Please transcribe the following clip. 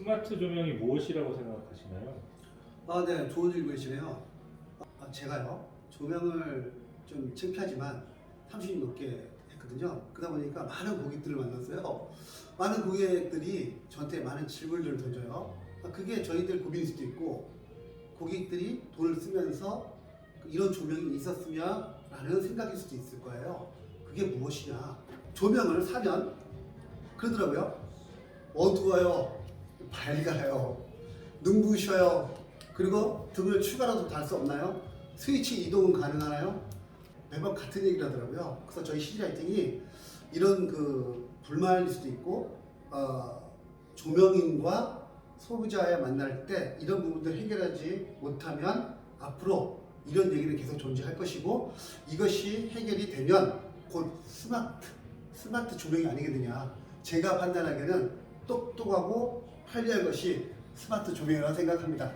스마트 조명이 무엇이라고 생각하시나요? 아, 네, 좋은 질문이시네요. 아, 제가요, 조명을 좀 창피하지만 30년 넘게 했거든요. 그러다 보니까 많은 고객들을 만났어요. 많은 고객들이 저한테 많은 질문들을 던져요. 아, 그게 저희들 고민일 수도 있고, 고객들이 돈을 쓰면서 이런 조명이 있었으면 라는 생각일 수도 있을 거예요. 그게 무엇이냐. 조명을 사면 그러더라고요. 어두워요. 밝아요. 눈부셔요. 그리고 등을 추가로도 달수 없나요? 스위치 이동은 가능하나요? 매번 같은 얘기를 하더라고요. 그래서 저희 CG라이팅이 이런 그 불만일 수도 있고 어, 조명인과 소비자에 만날 때 이런 부분들 해결하지 못하면 앞으로 이런 얘기는 계속 존재할 것이고 이것이 해결이 되면 곧 스마트 스마트 조명이 아니겠느냐 제가 판단하기에는 똑똑하고 편리한 것이 스마트 조명이라고 생각합니다.